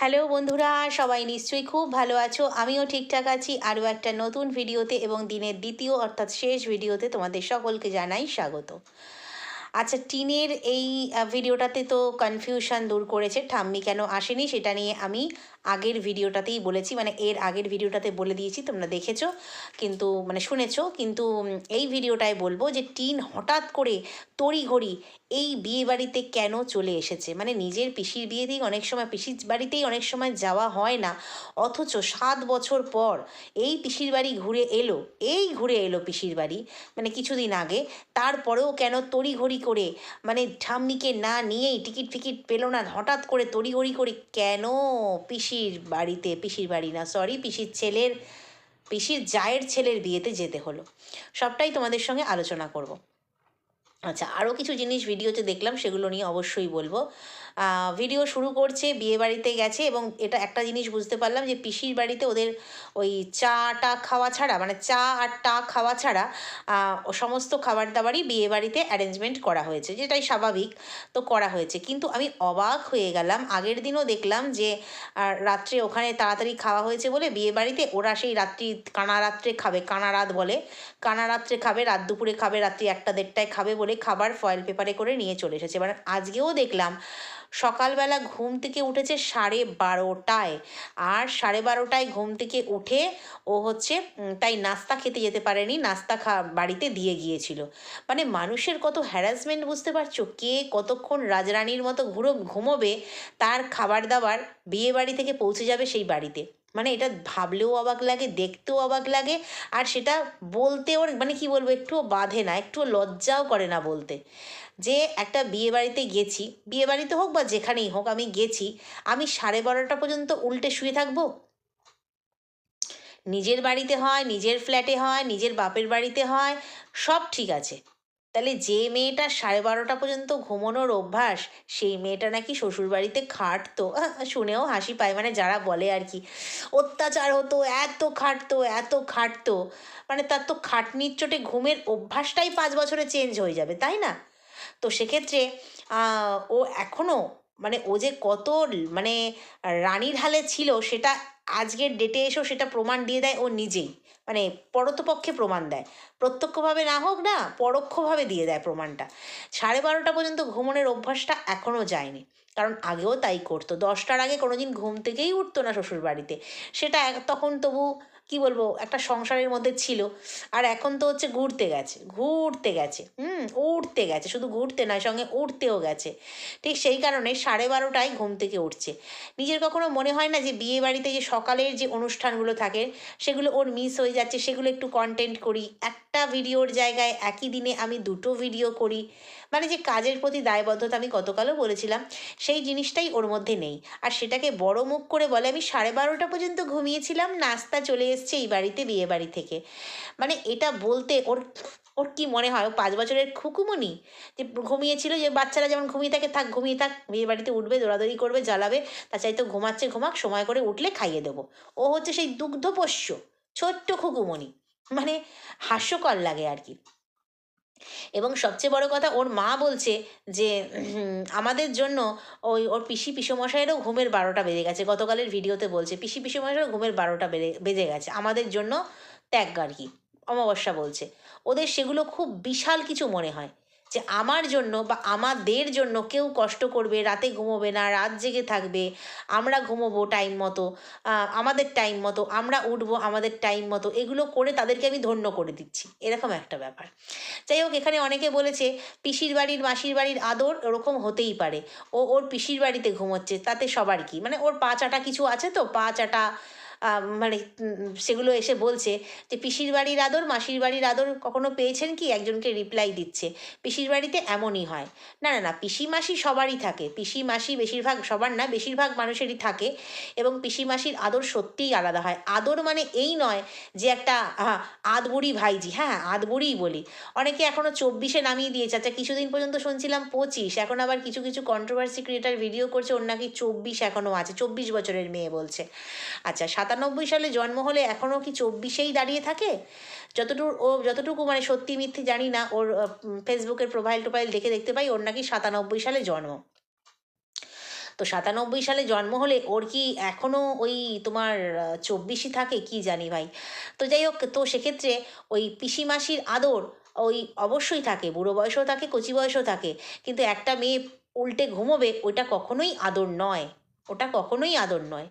Hello বন্ধুরা, সবাই নিশ্চয়ই খুব ভালো আছো। আমিও ঠিকঠাক আছি। আরও একটা নতুন ভিডিওতে এবং দিনের দ্বিতীয় অর্থাৎ শেষ ভিডিওতে তোমাদের সকলকে জানাই স্বাগত। আচ্ছা টিনের এই ভিডিওটাতে তো কনফিউশন দূর করেছে। ঠাম্মি কেন আসেনি সেটা নিয়ে আমি আগের ভিডিওটাতেই বলেছি মানে এর আগের ভিডিওটাতে বলে দিয়েছি, তোমরা দেখেছ, কিন্তু মানে শুনেছো, কিন্তু এই ভিডিওটায় বলব যে টিন হঠাৎ করে তড়িঘড়ি এই বিয়ে বাড়িতে কেন চলে এসেছে? মানে নিজের পিসির বিয়েতেই অনেক সময়, পিসির বাড়িতেই অনেক সময় যাওয়া হয় না, অথচ সাত বছর পর এই পিসির বাড়ি ঘুরে এলো, এই ঘুরে এলো পিসির বাড়ি মানে কিছুদিন আগে, তারপরেও কেন তড়িঘড়ি করে মানে ঠাম্মিকে না নিয়েই টিকিট ফিকিট পেল না, হঠাৎ করে তড়িঘড়ি করে কেন পিসির বাড়িতে, পিসির বাড়ি না সরি পিসির ছেলের, পিসির জায়ের ছেলের বিয়েতে যেতে হলো। সবটাই তোমাদের সঙ্গে আলোচনা করব। আচ্ছা আরও কিছু জিনিস ভিডিওতে দেখলাম, সেগুলো নিয়ে অবশ্যই বলব। ভিডিও শুরু করছে, বিয়ে বাড়িতে গেছে এবং এটা একটা জিনিস বুঝতে পারলাম যে পিসির বাড়িতে ওদের ওই চাটা খাওয়া ছাড়া মানে চা আর টা খাওয়া ছাড়া সমস্ত খাবার দাবারই বিয়ে বাড়িতে অ্যারেঞ্জমেন্ট করা হয়েছে, যেটাই স্বাভাবিক তো করা হয়েছে। কিন্তু আমি অবাক হয়ে গেলাম, আগের দিনও দেখলাম যে রাত্রে ওখানে তাড়াতাড়ি খাওয়া হয়েছে বলে বিয়ে বাড়িতে ওরা সেই রাত্রি কানা রাত্রে খাবে, কানা রাত বলে। কানা রাত্রে খাবে, রাত দুপুরে খাবে, রাত্রি একটা দেড়টায় খাবে বলে খাবার ফয়েল পেপারে করে নিয়ে চলে এসেছে। এবার আজকেও দেখলাম সকালবেলা ঘুম থেকে উঠেছে সাড়ে বারোটায়। আর সাড়ে বারোটায় ঘুম থেকে উঠে ও হচ্ছে তাই নাস্তা খেতে যেতে পারেনি, নাস্তা খা, বাড়িতে দিয়ে গিয়েছিল। মানে মানুষের কত হ্যারাসমেন্ট বুঝতে পারছ? কে কতক্ষণ রাজরানীর মতো ঘুরো, ঘুমোবে, তার খাবার দাবার বিয়ে বাড়ি থেকে পৌঁছে যাবে সেই বাড়িতে। মানে এটা ভাবলেও অবাক লাগে, দেখতেও অবাক লাগে, আর সেটা বলতে ওর মানে কি বলব, একটুও বাঁধে না, একটুও লজ্জাও করে না বলতে। যে একটা বিয়ে বাড়িতে গেছি বিয়ে বাড়িতে হোক বা যেখানেই হোক আমি গেছি, আমি সাড়ে বারোটা পর্যন্ত উল্টে শুয়ে থাকব? নিজের বাড়িতে হয়, নিজের ফ্ল্যাটে হয়, নিজের বাপের বাড়িতে হয়, সব ঠিক আছে। তাহলে যে মেয়েটা সাড়ে বারোটা পর্যন্ত ঘুমানোর অভ্যাস, সেই মেয়েটা নাকি শ্বশুর বাড়িতে খাটতো শুনেও হাসি পায় মানে যারা বলে আর কি, অত্যাচার হতো, এত খাটতো এত খাটতো। মানে তার তো খাটনির চোটে ঘুমের অভ্যাসটাই পাঁচ বছরে চেঞ্জ হয়ে যাবে, তাই না? তো সেক্ষেত্রে ও এখনও মানে ও যে কত মানে রানীর হালে ছিল, সেটা আজকের ডেটে এসেও সেটা প্রমাণ দিয়ে দেয় ও নিজেই। মানে পরতপক্ষে প্রমাণ দেয়। প্রত্যক্ষভাবে না হোক না, পরোক্ষভাবে দিয়ে দেয় প্রমাণটা। সাড়ে বারোটা পর্যন্ত ঘুমনের অভ্যাসটা এখনও যায়নি। কারণ আগেও তাই করতো। দশটার আগে কোনোদিন ঘুম থেকেই উঠতো না শ্বশুর বাড়িতে সেটা তখন তবু কি বলব, একটা সংসারের মধ্যে ছিল। আর এখন তো হচ্ছে ঘুরতে গেছে ঘুরতে গেছে, হুম উঠতে গেছে। শুধু ঘুরতে নয়, সঙ্গে উঠতেও গেছে। ঠিক সেই কারণে সাড়ে বারোটায় ঘুম থেকে উঠছে। নিজের কখনো মনে হয় না যে বিয়ে বাড়িতে যে সকালের যে অনুষ্ঠানগুলো থাকে, সেগুলো ওর মিস হয়ে যাচ্ছে, সেগুলো একটু কন্টেন্ট করি। একটা ভিডিওর জায়গায় একই দিনে আমি দুটো ভিডিও করি। মানে যে কাজের প্রতি দায়বদ্ধতা আমি গতকালও বলেছিলাম, সেই জিনিসটাই ওর মধ্যে নেই। আর সেটাকে বড় মুখ করে বলে, আমি সাড়ে বারোটা পর্যন্ত ঘুমিয়েছিলাম, নাস্তা চলে এসছে এই বাড়িতে বিয়ে বাড়ি থেকে। মানে এটা বলতে ওর ওর কি মনে হয়? পাঁচ বছরের খুকুমনি যে ঘুমিয়েছিল যে বাচ্চারা যেমন ঘুমিয়ে থাকে, থাক, ঘুমিয়ে থাক, বিয়ে বাড়িতে উঠবে, দৌড়াদৌড়ি করবে, জ্বালাবে, তা চাইতো ঘুমাচ্ছে, ঘুমাক, সময় করে উঠলে খাইয়ে দেবো। ও হচ্ছে সেই দুগ্ধপোষ্য, ছোট্ট খুকুমনি মানে হাস্যকর লাগে আর কি। এবং সবচেয়ে বড় কথা ওর মা বলছে যে আমাদের জন্য ওই ওর পিসি পিসমশাইয়েরও ঘুমের বারোটা বেজে গেছে। গতকালের ভিডিওতে বলছে, পিসি পিসমশাইয়েরও ঘুমের বারোটা বেড়ে, বেজে গেছে। আমাদের জন্য ত্যাগ আর কি। অমাবস্যা বলছে। ওদের সেগুলো খুব বিশাল কিছু মনে হয়। যে আমার জন্য বা আমাদের জন্য কেউ কষ্ট করবে, রাতে ঘুমোবে না, রাত জেগে থাকবে, আমরা ঘুমোবো টাইম মতো আমাদের টাইম মতো, আমরা উঠবো আমাদের টাইম মতো, এগুলো করে তাদেরকে আমি ধন্য করে দিচ্ছি। এরকম একটা ব্যাপার। যাই হোক, এখানে অনেকে বলেছে, পিসির বাড়ির মাসির বাড়ির আদর ওরকম হতেই পারে। ও ওর পিসির বাড়িতে ঘুমোচ্ছে, তাতে সবার কি? মানে ওর পা চাটা কিছু আছে তো? পা চাটা মানে সেগুলো এসে বলছে যে পিসির বাড়ির আদর মাসির বাড়ির আদর কখনো পেয়েছেন কি? একজনকে রিপ্লাই দিচ্ছে পিসির বাড়িতে এমনই হয়। না না না পিসি মাসি সবারই থাকে। পিসি মাসি বেশিরভাগ সবার না বেশিরভাগ মানুষেরই থাকে এবং পিসি মাসির আদর সত্যিই আলাদা হয়। আদর মানে এই নয় যে একটা আহা, আধবুড়ি ভাইজি হ্যাঁ আধবুড়িই বলি। অনেকে এখনও চব্বিশে নামিয়ে দিয়েছে আচ্ছা কিছুদিন পর্যন্ত শুনছিলাম পঁচিশ এখন আবার কিছু কিছু কন্ট্রোভার্সি ক্রিয়েটার ভিডিও করছে ওর নাকি চব্বিশ এখনও আছে চব্বিশ বছরের মেয়ে বলছে। আচ্ছা সাতানব্বই সালে জন্ম হলে এখনও কি চব্বিশেই দাঁড়িয়ে থাকে? যতটুকু ও যতটুকু মানে সত্যি মিথ্যে জানি না, ওর ফেসবুকের প্রোফাইল টোফাইল দেখে দেখতে পাই ওর নাকি সাতানব্বই সালে জন্ম। তো সাতানব্বই সালে জন্ম হলে ওর কি এখনও ওই তোমার চব্বিশই থাকে? কি জানি ভাই। তো যাই হোক, তো সেক্ষেত্রে ওই পিসিমাসির আদর ওই অবশ্যই থাকে, বুড়ো বয়সেও থাকে, কচি বয়সেও থাকে। কিন্তু একটা মেয়ে উল্টে ঘুমোবে, ওইটা কখনোই আদর নয়। ওটা কখনোই আদর নয়।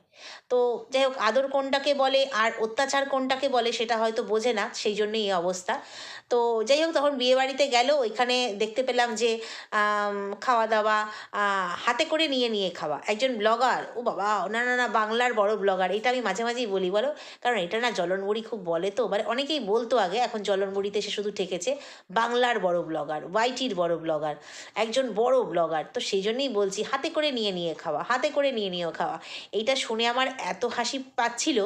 তো যাই হোক আদর কোনটাকে বলে আর অত্যাচার কোনটাকে বলে সেটা হয়তো বোঝে না, সেই জন্যই এই অবস্থা। তো যাই হোক তখন বিয়েবাড়িতে গেল, ওইখানে দেখতে পেলাম যে খাওয়া দাওয়া হাতে করে নিয়ে নিয়ে খাওয়া। একজন ব্লগার, ও বাবা, না না না, বাংলার বড় ব্লগার, এটা আমি মাঝে মাঝেই বলি, বলো। কারণ এটা না জলনবুড়ি খুব বলে তো মানে অনেকেই বলতো আগে, এখন জলনবুড়িতে সে শুধু ঠেকেছে, বাংলার বড় ব্লগার ওয়াইটির বড় ব্লগার, একজন বড় ব্লগার। তো সেই জন্যই বলছি, হাতে করে নিয়ে নিয়ে খাওয়া, হাতে করে নিয়ে নিয়ে খাওয়া। এইটা শুনে আমার এত হাসি পাচ্ছিল,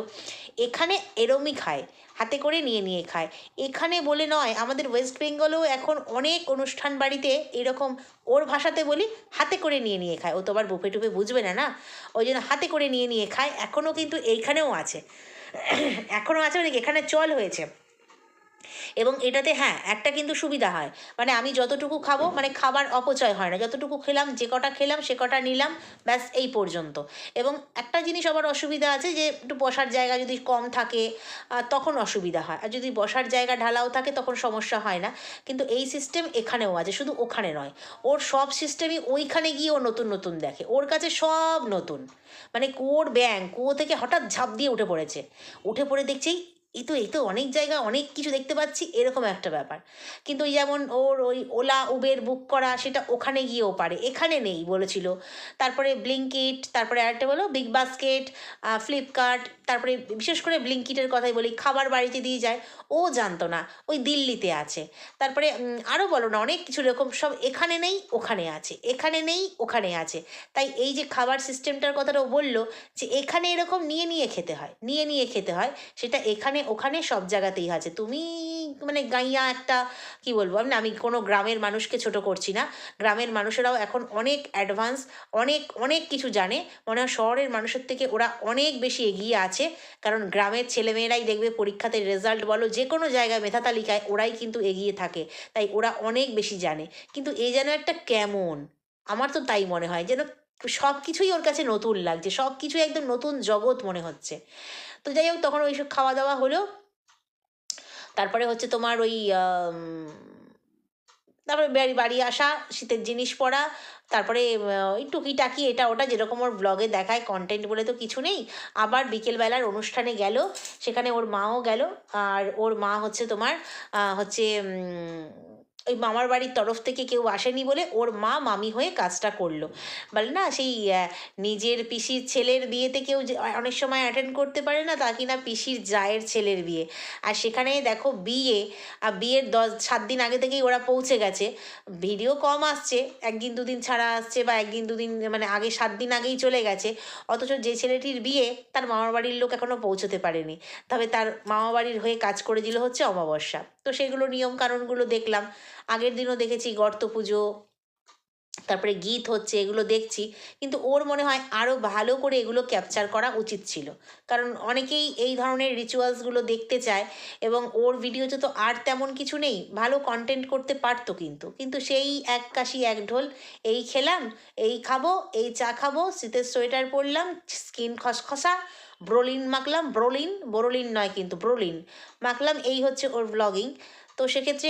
এখানে এরমই খায়, হাতে করে নিয়ে নিয়ে খায়। এখানে বলে নয়, আমাদের ওয়েস্ট বেঙ্গলেও এখন অনেক অনুষ্ঠান বাড়িতে এরকম ওর ভাষাতে বলি, হাতে করে নিয়ে নিয়ে খায়। ও তো আবার বুফে টুপে বুঝবে না না? ওই জন্য হাতে করে নিয়ে নিয়ে খায় এখনও কিন্তু এইখানেও আছে। এখনও আছে মানে এখানে চল হয়েছে। এবং এটাতে হ্যাঁ একটা কিন্তু সুবিধা হয়। মানে আমি যতটুকু খাব মানে খাবার অপচয় হয় না। যতটুকু খেলাম, যে কটা খেলাম, সে কটা নিলাম, ব্যাস এই পর্যন্ত। এবং একটা জিনিস আবার অসুবিধা আছে যে, একটু বসার জায়গা যদি কম থাকে তখন অসুবিধা হয়। আর যদি বসার জায়গা ঢালাও থাকে, তখন সমস্যা হয় না। কিন্তু এই সিস্টেম এখানেও আছে, শুধু ওখানে নয়। ওর সব সিস্টেমই ওইখানে গিয়ে ও নতুন নতুন দেখে। ওর কাছে সব নতুন। মানে কুয়োর ব্যাং, কুয়ো থেকে হঠাৎ ঝাঁপ দিয়ে উঠে পড়েছে। উঠে পড়ে দেখছি এই তো এই তো অনেক জায়গা, অনেক কিছু দেখতে পাচ্ছি, এরকম একটা ব্যাপার। কিন্তু যেমন ওর ওই ওলা উবের বুক করা, সেটা ওখানে গিয়েও পারে, এখানে নেই বলেছিল। তারপরে ব্লিঙ্কিট তারপরে আরেকটা বলো বিগ বাস্কেট ফ্লিপকার্ট তারপরে বিশেষ করে ব্লিঙ্কিটের কথাই বলি, খাবার বাড়িতে দিয়ে যায়। ও জানতো না, ওই দিল্লিতে আছে। তারপরে আরও বলো না, অনেক কিছু এরকম সব এখানে নেই, ওখানে আছে। এখানে নেই, ওখানে আছে। তাই এই যে খাবার সিস্টেমটার কথাটা ও বলল যে, এখানে এরকম নিয়ে নিয়ে খেতে হয়, নিয়ে নিয়ে খেতে হয়, সেটা এখানে, ওখানে সব জায়গাতেই আছে। তুমি মানে গাইয়া একটা কি বলব? না, আমি কোনো গ্রামের মানুষকে ছোট করছি না। গ্রামের মানুষেরাও এখন অনেক অ্যাডভান্স অনেক অনেক কিছু জানে। মনে হয় শহরের মানুষের থেকে ওরা অনেক বেশি এগিয়ে আছে। কারণ গ্রামের ছেলেমেয়েরাই দেখবে পরীক্ষাতে রেজাল্ট বলো যে কোনো জায়গায় মেধা তালিকায় ওরাই কিন্তু এগিয়ে থাকে। তাই ওরা অনেক বেশি জানে। কিন্তু এই যেন একটা কেমন? আমার তো তাই মনে হয় যেন সব কিছুই ওর কাছে নতুন লাগছে। সব কিছুই একদম নতুন জগৎ মনে হচ্ছে। তো যাই হোক তখন ওইসব খাওয়া দাওয়া হলো। তারপরে হচ্ছে তোমার ওই তারপরে বাড়ি বাড়ি আসা, শীতের জিনিস পরা, তারপরে ওই টুকিটাকি এটা ওটা যেরকম ওর ব্লগে দেখায় কন্টেন্ট বলে তো কিছু নেই। আবার বিকেলবেলার অনুষ্ঠানে গেল, সেখানে ওর মাও গেল, আর ওর মা হচ্ছে তোমার হচ্ছে ওই মামার বাড়ির তরফ থেকে কেউ আসেনি বলে ওর মা মামি হয়ে কাজটা করল। বলে না, সেই নিজের পিসির ছেলের বিয়েতে কেউ অনেক সময় অ্যাটেন্ড করতে পারে না, তা কিনা পিসির জায়ের ছেলের বিয়ে। আর সেখানে দেখো বিয়ে আর বিয়ের দশ, সাত দিন আগে থেকেই ওরা পৌঁছে গেছে। ভিডিও কম আসছে, একদিন দুদিন ছাড়া আসছে বা একদিন দুদিন মানে আগে সাত দিন আগেই চলে গেছে। অথচ যে ছেলেটির বিয়ে, তার মামার বাড়ির লোক এখনও পৌঁছতে পারেনি। তবে তার মামা বাড়ির হয়ে কাজ করে দিল হচ্ছে অমাবস্যা। তো সেগুলো নিয়ম কানুনগুলো দেখলাম। আগের দিনও দেখেছি গর্ত পুজো তারপরে গীত হচ্ছে, এগুলো দেখছি। কিন্তু ওর মনে হয় আরও ভালো করে এগুলো ক্যাপচার করা উচিত ছিল। কারণ অনেকেই এই ধরনের রিচুয়ালসগুলো দেখতে চায় এবং ওর ভিডিওতে তো আর তেমন কিছু নেই। ভালো কন্টেন্ট করতে পারতো কিন্তু। কিন্তু সেই এক কাশি, এক ঢোল, এই খেলাম, এই খাব, এই চা খাব, শীতের সোয়েটার পরলাম স্কিন খসখসা ব্রোলিন মাখলাম, ব্রোলিন? বোরোলিন নয় কিন্তু ব্রোলিন। মাখলাম, এই হচ্ছে ওর ব্লগিং তো সেক্ষেত্রে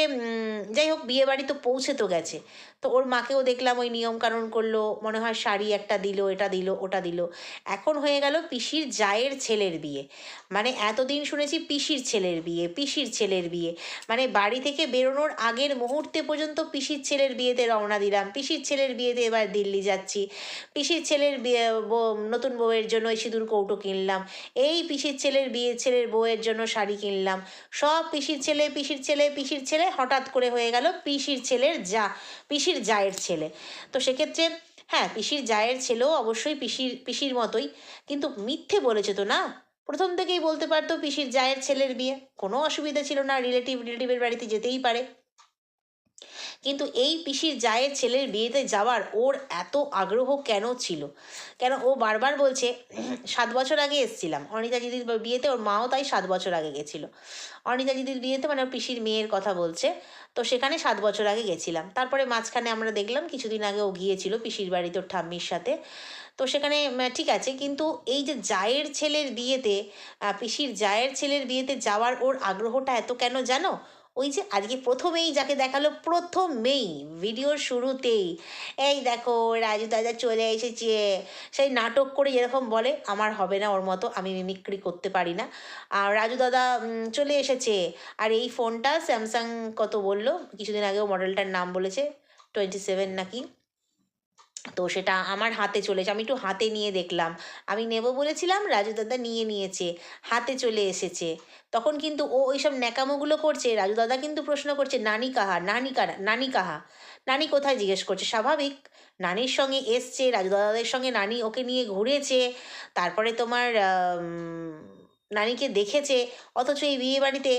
যাই হোক বিয়ে বাড়ি তো পৌঁছে তো গেছে। তো ওর মাকেও দেখলাম ওই নিয়ম কানুন করল, মনে হয় শাড়ি একটা দিল, এটা দিল, ওটা দিল। এখন হয়ে গেল পিসির জায়ের ছেলের বিয়ে। মানে এতদিন শুনেছি পিসির ছেলের বিয়ে, পিসির ছেলের বিয়ে। মানে বাড়ি থেকে বেরোনোর আগের মুহূর্তে পর্যন্ত পিসির ছেলের বিয়েতে রওনা দিলাম। পিসির ছেলের বিয়েতে এবার দিল্লি যাচ্ছি। পিসির ছেলের বিয়ে নতুন বউয়ের জন্য সিঁদুর কৌটো কিনলাম। এই পিসির ছেলের বিয়ে, ছেলের বউয়ের জন্য শাড়ি কিনলাম। সব পিসির ছেলে পিসির ছেলে পিসির ছেলে, হঠাৎ করে হয়ে গেল পিসির ছেলের যা। পিসির জায়ের ছেলে। তো সেক্ষেত্রে হ্যাঁ পিসির জায়ের ছেলেও অবশ্যই পিসির পিসির মতোই। কিন্তু মিথ্যে বলেছে তো না? প্রথম থেকেই বলতে পারতো পিসির জায়ের ছেলের বিয়ে। কোনো অসুবিধা ছিল না, রিলেটিভ, রিলেটিভের বাড়িতে যেতেই পারে। কিন্তু এই পিসির জায়ের ছেলের বিয়েতে যাওয়ার ওর এত আগ্রহ কেন ছিল? কেন ও বারবার বলছে, সাত বছর আগে এসছিলাম। অনিতা দিদির বিয়েতে ওর মাও তাই সাত বছর আগে গেছিল। অনিতা দিদির বিয়েতে মানে পিসির মেয়ের কথা বলছে, তো সেখানে সাত বছর আগে গেছিলাম। তারপরে মাঝখানে আমরা দেখলাম কিছুদিন আগে ও গিয়েছিল পিসির বাড়িতে ওর ঠাম্মির সাথে। তো সেখানে ঠিক আছে, কিন্তু এই যে জায়ের ছেলের বিয়েতে পিসির জায়ের ছেলের বিয়েতে যাওয়ার ওর আগ্রহটা এত কেন জানো? ওই যে আজকে প্রথমেই যাকে দেখাল প্রথমেই ভিডিওর শুরুতেই। এই দেখো, রাজু দাদা চলে এসেছে। সেই নাটক করে যেরকম বলে, আমার হবে না ওর মতো, আমি মিমিক্রি করতে পারি না। আর রাজু দাদা চলে এসেছে। আর এই ফোনটা স্যামসাং কত বলল? কিছুদিন আগেও মডেলটার নাম বলেছে টোয়েন্টি সেভেন নাকি? তো সেটা আমার হাতে চলেছে আমি একটু হাতে নিয়ে দেখলাম। আমি নেব বলেছিলাম, রাজু দাদা নিয়ে নিয়েছে, হাতে চলে এসেছে। তখন কিন্তু ও ওইসব ন্যাকামোগুলো করছে, রাজু দাদা কিন্তু প্রশ্ন করছে, নানি কাহা? নানি কারা? নানি কাহা? নানি কোথায়? জিজ্ঞেস করছে। স্বাভাবিক, নানির সঙ্গে এসছে, রাজু দাদাদের সঙ্গে নানি ওকে নিয়ে ঘুরেছে। তারপরে তোমার নানিকে দেখেছে, অথচ এই বিয়ে বাড়িতে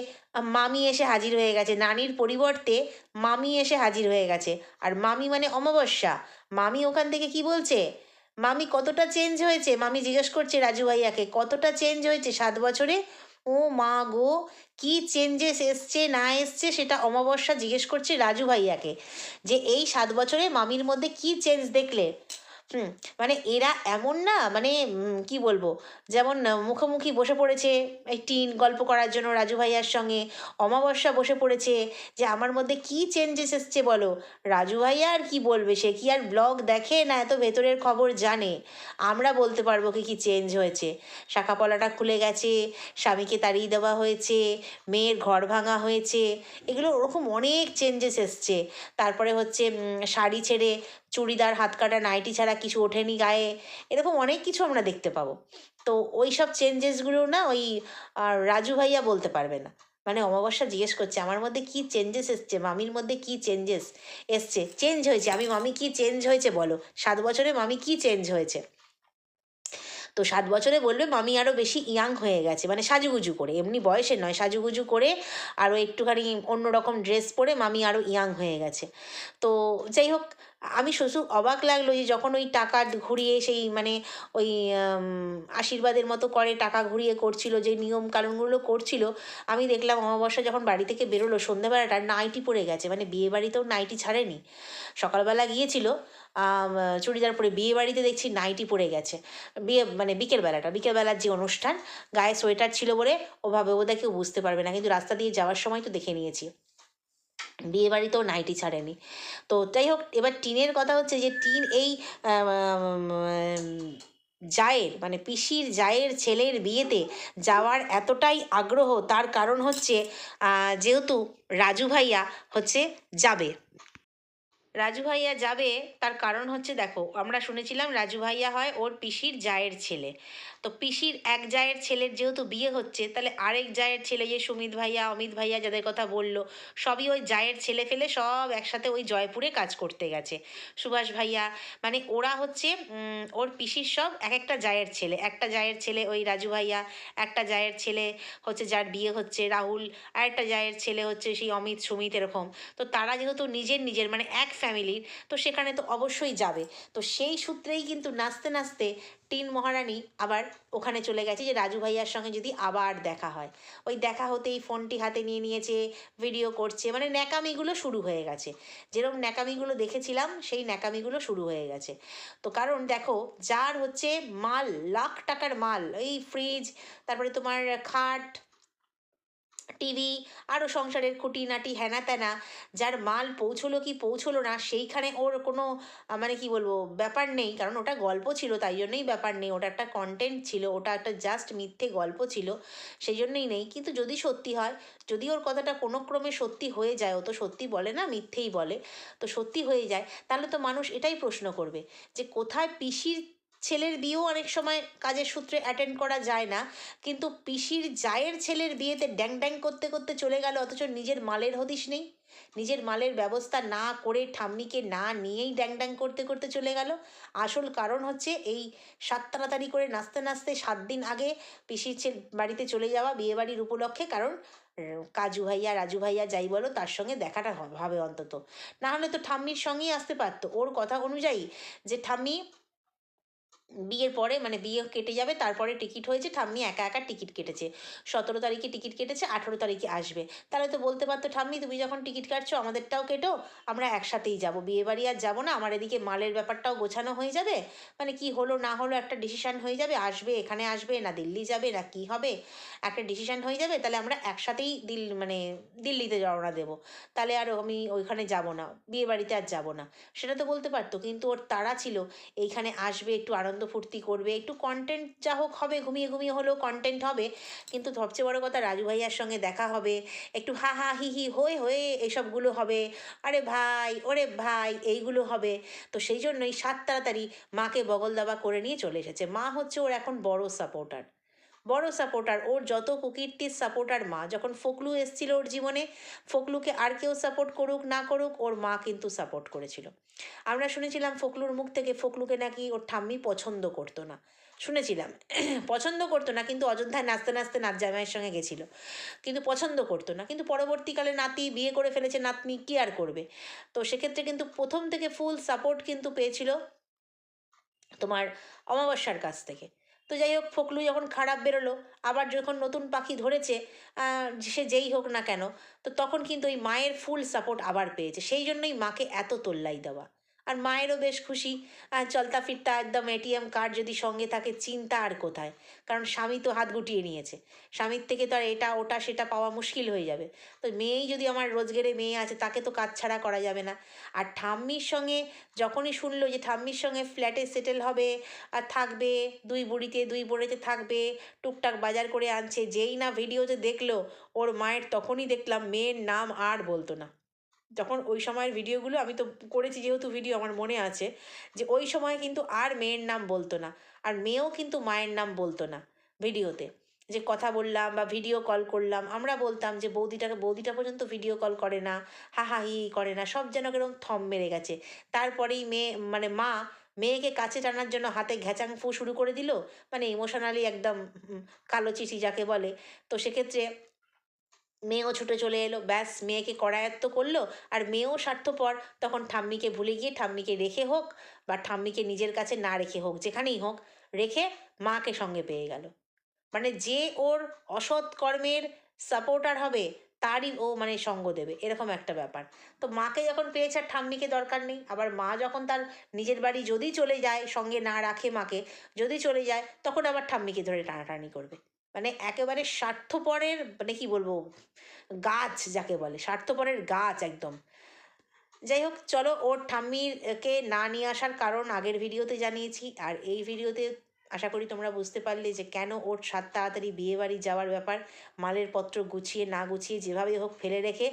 মামি এসে হাজির হয়ে গেছে। নানির পরিবর্তে মামি এসে হাজির হয়ে গেছে। আর মামি মানে অমাবস্যা। মামি ওখান থেকে কি বলছে? মামি কতটা চেঞ্জ হয়েছে? মামি জিজ্ঞেস করছে রাজু ভাইয়াকে, কতটা চেঞ্জ হয়েছে সাত বছরে? ও মা গো, কি চেঞ্জেস এসছে না এসছে সেটা অমাবস্যা জিজ্ঞেস করছে রাজু ভাইয়াকে। যে এই সাত বছরে মামির মধ্যে কি চেঞ্জ দেখলে? হুম মানে এরা এমন না মানে কি বলব? যেমন মুখোমুখি বসে পড়েছে এই টিন গল্প করার জন্য রাজু ভাইয়ার সঙ্গে, অমাবস্যা বসে পড়েছে যে আমার মধ্যে কি চেঞ্জেস এসছে বলো? রাজু ভাইয়া আর কি বলবে? সে কি আর ব্লগ দেখে না এত ভেতরের খবর জানে? আমরা বলতে পারব কি কি চেঞ্জ হয়েছে। শাখাপলাটা খুলে গেছে, স্বামীকে তাড়িয়ে দেওয়া হয়েছে, মেয়ের ঘর ভাঙা হয়েছে, এগুলো ওরকম অনেক চেঞ্জেস এসছে। তারপরে হচ্ছে শাড়ি ছেড়ে চুড়িদার হাত কাটা নাইটি ছাড়া কিছু ওঠেনি গায়ে, এরকম অনেক কিছু আমরা দেখতে পাবো। তো ওই সব চেঞ্জেসগুলো না ওই রাজু ভাইয়া বলতে পারবে না। মানে অমাবস্যা জিজ্ঞেস করছে, আমার মধ্যে কি চেঞ্জেস এসছে? মামির মধ্যে কি চেঞ্জেস এসছে? চেঞ্জ হয়েছে? আমি, মামি কি চেঞ্জ হয়েছে বলো? সাত বছরে মামি কি চেঞ্জ হয়েছে? তো সাত বছরে বলবে মামি আরও বেশি ইয়াং হয়ে গেছে। মানে সাজুগুজু করে। এমনি বয়সে নয়, সাজুগুজু করে আরও একটুখানি অন্যরকম ড্রেস পরে মামি আরও ইয়াং হয়ে গেছে। তো যাই হোক, আমি শ্বশুর অবাক লাগল যে যখন ওই টাকা ঘুরিয়ে সেই মানে ওই আশীর্বাদের মতো করে টাকা ঘুরিয়ে করছিল, যে নিয়ম কানুনগুলো করছিল, আমি দেখলাম অমাবস্যা যখন বাড়ি থেকে বেরোলো সন্ধ্যাবেলাটা নাইটি পরে গেছে। মানে বিয়ে বাড়িতেও নাইটি ছাড়েনি। সকালবেলা গিয়েছিল চুড়িদার পরে বিয়ে বাড়িতে দেখছি নাইটি পরে গেছে। বিয়ে মানে বিকেলবেলাটা বিকেলবেলার যে অনুষ্ঠান, গায়ে সোয়েটার ছিল বলে ওভাবে ওদের কেউ বুঝতে পারবে না। কিন্তু রাস্তা দিয়ে যাওয়ার সময় তো দেখে নিয়েছি। বিয়ে বাড়িতেও নাইটি ছাড়েনি। তো যাই হোক, এবার টিনের কথা হচ্ছে যে টিন এই জায়ের মানে পিসির জায়ের ছেলের বিয়েতে যাওয়ার এতটাই আগ্রহ, তার কারণ হচ্ছে যেহেতু রাজু ভাইয়া হচ্ছে যাবে। রাজু ভাইয়া যাবে, তার কারণ হচ্ছে দেখো, আমরা শুনেছিলাম রাজু ভাইয়া হয় ওর পিসির জায়ের ছেলে। তো পিসির এক জায়ের ছেলের যেহেতু বিয়ে হচ্ছে, তাহলে আরেক জায়ের ছেলে যে সুমিত ভাইয়া, অমিত ভাইয়া যাদের কথা বলল, সবই ওই জায়ের ছেলে ফেলে সব একসাথে ওই জয়পুরে কাজ করতে গেছে। সুভাষ ভাইয়া মানে ওরা হচ্ছে ওর পিসির সব এক একটা জায়ের ছেলে। একটা জায়ের ছেলে ওই রাজু ভাইয়া, একটা জায়ের ছেলে হচ্ছে যার বিয়ে হচ্ছে রাহুল আর একটা জায়ের ছেলে হচ্ছে সেই অমিত, সুমিত এরকম। তো তারা যেহেতু নিজের নিজের মানে এক ফ্যামিলির, তো সেখানে তো অবশ্যই যাবে। তো সেই সূত্রেই কিন্তু নাচতে নাচতে টিন মহারানী আবার ওখানে চলে গেছে যে রাজু ভাইয়ার সঙ্গে যদি আবার দেখা হয়। ওই দেখা হতেই ফোনটি হাতে নিয়ে নিয়েছে ভিডিও করছে মানে ন্যাকামিগুলো শুরু হয়ে গেছে। যেরকম ন্যাকামিগুলো দেখেছিলাম, সেই ন্যাকামিগুলো শুরু হয়ে গেছে। তো কারণ দেখো, যার হচ্ছে মাল, লাখ টাকার মাল, এই ফ্রিজ তারপরে তোমার খাট টিভি আরও সংসারের খুঁটিনাটি হ্যানা ত্যানা যার মাল পৌঁছলো কি পৌঁছলো না, সেইখানে ওর কোনো মানে কি বলব, ব্যাপার নেই, কারণ ওটা গল্প ছিল, তাই জন্যই ব্যাপার নেই, ওটা একটা কন্টেন্ট ছিল, ওটা একটা জাস্ট মিথ্যে গল্প ছিল, সেই জন্যই নেই, কিন্তু যদি সত্যি হয়, যদি ওর কথাটা কোনো ক্রমে সত্যি হয়ে যায়, ও তো সত্যি বলে না, মিথ্যেই বলে, তো সত্যি হয়ে যায়, তাহলে তো মানুষ এটাই প্রশ্ন করবে, যে কোথায় পিসির ছেলের বিয়েও অনেক সময় কাজের সূত্রে অ্যাটেন্ড করা যায় না। কিন্তু পিসির জায়ের ছেলের বিয়েতে ড্যাং ড্যাং করতে করতে চলে গেল, অথচ নিজের মালের হদিস নেই। নিজের মালের ব্যবস্থা না করে ঠাম্মিকে না নিয়েই ড্যাং ড্যাং করতে করতে চলে গেল। আসল কারণ হচ্ছে এই সাত তাড়াতাড়ি করে নাচতে নাচতে সাত দিন আগে পিসির ছেলে বাড়িতে চলে যাওয়া বিয়ে বাড়ির উপলক্ষে, কারণ কাজু ভাইয়া, রাজু ভাইয়া যাই বলো, তার সঙ্গে দেখাটা হবে অন্তত। না হলে তো ঠাম্মির সঙ্গেই আসতে পারতো। ওর কথা অনুযায়ী যে ঠাম্মি বিয়ের পরে মানে বিয়ে কেটে যাবে, তারপরে টিকিট হয়েছে, ঠাম্মি একা একা টিকিট কেটেছে। সতেরো তারিখে টিকিট কেটেছে, আঠেরো তারিখে আসবে। তাহলে তো বলতে পারতো, ঠাম্মি, তুমি যখন টিকিট কাটছো, আমাদেরটাও কেটো, আমরা একসাথেই যাব। বিয়ে বাড়ি আর যাব না, আমার এদিকে মালের ব্যাপারটাও গোছানো হয়ে যাবে। মানে কি হলো, না হলো একটা ডিসিশান হয়ে যাবে, আসবে, এখানে আসবে, না দিল্লি যাবে, না কি হবে, একটা ডিসিশান হয়ে যাবে, তাহলে আমরা একসাথেই দিল মানে দিল্লিতে রওনা দেবো। তাহলে আর আমি ওইখানে যাব না বিয়ে বাড়িতে আর যাব না। সেটা তো বলতে পারতো, কিন্তু ওর তারা ছিল, এইখানে আসবে, একটু আনন্দ ফুর্তি করবে। একটু কন্টেন্ট যা হোক হবে, ঘুমিয়ে ঘুমিয়ে হলেও কন্টেন্ট হবে, কিন্তু সবচেয়ে বড় কথা রাজু ভাইয়ার সঙ্গে দেখা হবে। একটু হা হা হি হি হয়ে হয়ে এসবগুলো হবে। আরে ভাই, ওরে ভাই, এইগুলো হবে। তো সেই জন্যই সাত তাড়াতাড়ি মাকে বগল দাবা করে নিয়ে চলে এসেছে। মা হচ্ছে ওর এখন বড় সাপোর্টার বড় সাপোর্টার ওর যত কুকীর্তির সাপোর্টার মা, যখন ফকলু এসছিল ওর জীবনে, ফকলুকে আর কেউ সাপোর্ট করুক, না করুক, ওর মা কিন্তু সাপোর্ট করেছিল। আমরা শুনেছিলাম ফকলুর মুখ থেকে ফকলুকে নাকি ওর ঠাম্মি পছন্দ করতো না। শুনেছিলাম। পছন্দ করতো না, কিন্তু অযোধ্যায় নাচতে নাচতে নাচ জামাইয়ের সঙ্গে গেছিল। কিন্তু পছন্দ করতো না। কিন্তু পরবর্তীকালে নাতি বিয়ে করে ফেলেছে, নাতনি কি আর করবে? তো সেক্ষেত্রে কিন্তু প্রথম থেকে ফুল সাপোর্ট কিন্তু পেয়েছিল তোমার অমাবস্যার কাছ থেকে। তো যাই হোক, ফকলু যখন খারাপ বেরোলো, আবার যখন নতুন পাখি ধরেছে সে যেই হোক না কেন, তো তখন কিন্তু ওই মায়ের ফুল সাপোর্ট আবার পেয়েছে। সেই জন্যই মাকে এত তোল্লাই দেওয়া। আর মায়েরও বেশ খুশি। আহ, চলতা ফিরতা একদম এটিএম কার্ড যদি সঙ্গে থাকে চিন্তা আর কোথায়? কারণ স্বামী তো হাত গুটিয়ে নিয়েছে। স্বামীর থেকে তো আর এটা ওটা সেটা পাওয়া মুশকিল হয়ে যাবে। তো মেয়েই যদি আমার রোজগেরে মেয়ে আছে তাকে তো কাজ ছাড়া করা যাবে না। আর ঠাম্মির সঙ্গে যখনই শুনলো যে ঠাম্মির সঙ্গে ফ্ল্যাটে সেটেল হবে আর থাকবে দুই বুড়িতে দুই বোড়েতে থাকবে টুকটাক বাজার করে আনছে যেই না ভিডিওতে দেখল ওর মায়ের তখনই দেখলাম মেয়ের নাম আর বলতো না। যখন ওই সময়ের ভিডিওগুলো আমি তো করেছি যেহেতু ভিডিও আমার মনে আছে, যে ওই সময় কিন্তু আর মেয়ের নাম বলতো না, আর মেয়েও কিন্তু মায়ের নাম বলতো না ভিডিওতে। যে কথা বললাম বা ভিডিও কল করলাম, আমরা বলতাম যে বৌদিটাকে বৌদিটা পর্যন্ত ভিডিও কল করে না, হা হা হি করে না, সব যেন কীরকম থম মেরে গেছে। তারপরেই মেয়ে মানে মা মেয়েকে কাছে টানার জন্য হাতে ঘ্যাচাং ফু শুরু করে দিল মানে ইমোশনালি একদম কালো চিঠি যাকে বলে। তো সেক্ষেত্রে মেয়েও ছুটে চলে এলো। ব্যাস, মেয়েকে করায়ত্ত করল আর মেয়েও স্বার্থপর। তখন ঠাম্মিকে ভুলে গিয়ে ঠাম্মিকে রেখে হোক বা ঠাম্মিকে নিজের কাছে না রেখে হোক, যেখানেই হোক, রেখে মাকে সঙ্গে পেয়ে গেল। মানে যে ওর অসৎ কর্মের সাপোর্টার হবে, তারই ও মানে সঙ্গ দেবে, এরকম একটা ব্যাপার। তো মাকে যখন পেয়েছে আর ঠাম্মিকে দরকার নেই, আবার মা যখন তার নিজের বাড়ি যদি চলে যায়, সঙ্গে না রাখে মাকে, যদি চলে যায়, তখন আবার ঠাম্মিকে ধরে টানাটানি করবে। মানে একেবারে স্বার্থপরের মানে কি বলব, গাছ যাকে বলে, স্বার্থপরের গাছ একদম। যাই হোক, চলো ওর ঠাম্মিরকে না নিয়ে আসার কারণ আগের ভিডিওতে জানিয়েছি, আর এই ভিডিওতে আশা করি তোমরা বুঝতে পারলে যে কেন ওর সাত তাড়াতাড়ি বিয়ে বাড়ি যাওয়ার ব্যাপার। মালের পত্র গুছিয়ে, না গুছিয়ে যেভাবে হোক ফেলে রেখে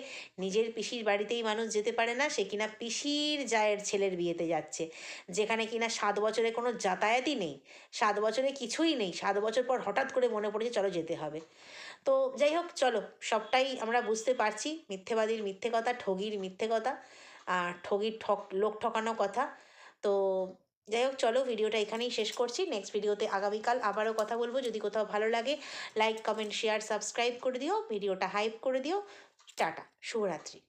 নিজের পিসির বাড়িতেই মানুষ যেতে পারে না, সে কিনা পিসির জায়ের ছেলের বিয়েতে যাচ্ছে। যেখানে কিনা সাত বছরে কোনো যাতায়াতই নেই, সাত বছরে কিছুই নেই, সাত বছর পর হঠাৎ করে মনে পড়েছে চলো যেতে হবে। তো যাই হোক, চলো, সবটাই আমরা বুঝতে পারছি, মিথ্যেবাদীর মিথ্যে কথা, ঠগির মিথ্যে কথা, আর ঠগির ঠক, লোক ঠকানো কথা। তো যাই হোক চলো ভিডিওটা এখানেই শেষ করছি। নেক্সট ভিডিওতে আগামীকাল আবারও কথা বলব। যদি কোথাও ভালো লাগে লাইক কমেন্ট শেয়ার সাবস্ক্রাইব করে দিও। ভিডিওটা হাইপ করে দিও। টাটা। শুভরাত্রি।